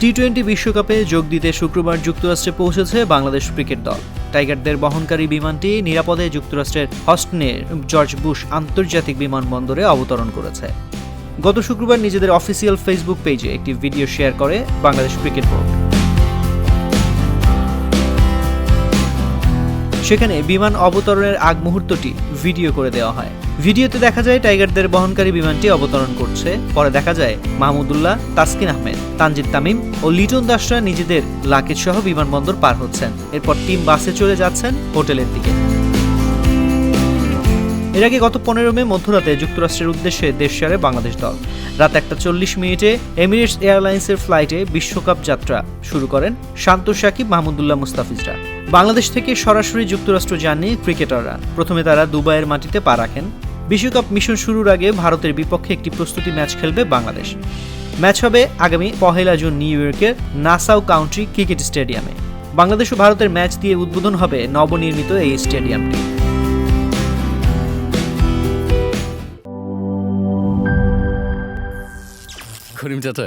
T twenty বিশ্বকাপে যোগ দিতে শুক্রবার যুক্তরাষ্ট্রে পৌঁছেছে বাংলাদেশ ক্রিকেট দল। টাইগারদের বহনকারী বিমানটি নিরাপদে যুক্তরাষ্ট্রের হস্টনে জর্জ বুশ আন্তর্জাতিক বিমানবন্দরে অবতরণ করেছে। গত শুক্রবার নিজেদের অফিসিয়াল ফেসবুক পেজে একটি ভিডিও শেয়ার করে বাংলাদেশ ক্রিকেট বোর্ড। সেখানে বিমান অবতরণের আগ মুহূর্তটি ভিডিও করে দেওয়া হয়। ভিডিওতে দেখা যায় টাইগারদের বহনকারী বিমানটি অবতরণ করছে। পরে দেখা যায় মাহমুদুল্লাহ তাসকিন আহমেদ, তানজিদ তামিম ও লিটন দাসরা নিজেদের লাকেজ সহ বিমানবন্দর পার হচ্ছেন। এরপর টিম বাসে চলে যাচ্ছেন হোটেলের দিকে। এর আগে গত পনেরো মে মধ্যরাতে যুক্তরাষ্ট্রের উদ্দেশ্যে দেশ বাংলাদেশ দল। রাত একটা চল্লিশ মিনিটে এমিরেটস এয়ারলাইন্সের ফ্লাইটে বিশ্বকাপ যাত্রা শুরু করেন শান্ত সাকিব মাহমুদুল্লাহ মুস্তাফিজরা। বাংলাদেশ থেকে সরাসরি যুক্তরাষ্ট্র যাননি ক্রিকেটাররা। প্রথমে তারা দুবাইয়ের মাটিতে পা রাখেন। বিশ্বকাপ মিশন শুরুর আগে ভারতের বিপক্ষে একটি প্রস্তুতি ম্যাচ খেলবে বাংলাদেশ। ম্যাচ হবে আগামী পহেলা জুন নিউ ইয়র্কের নাসাউ কাউন্ট্রি ক্রিকেট স্টেডিয়ামে। বাংলাদেশ ও ভারতের ম্যাচ দিয়ে উদ্বোধন হবে নবনির্মিত এই স্টেডিয়ামটি। করিম চাচা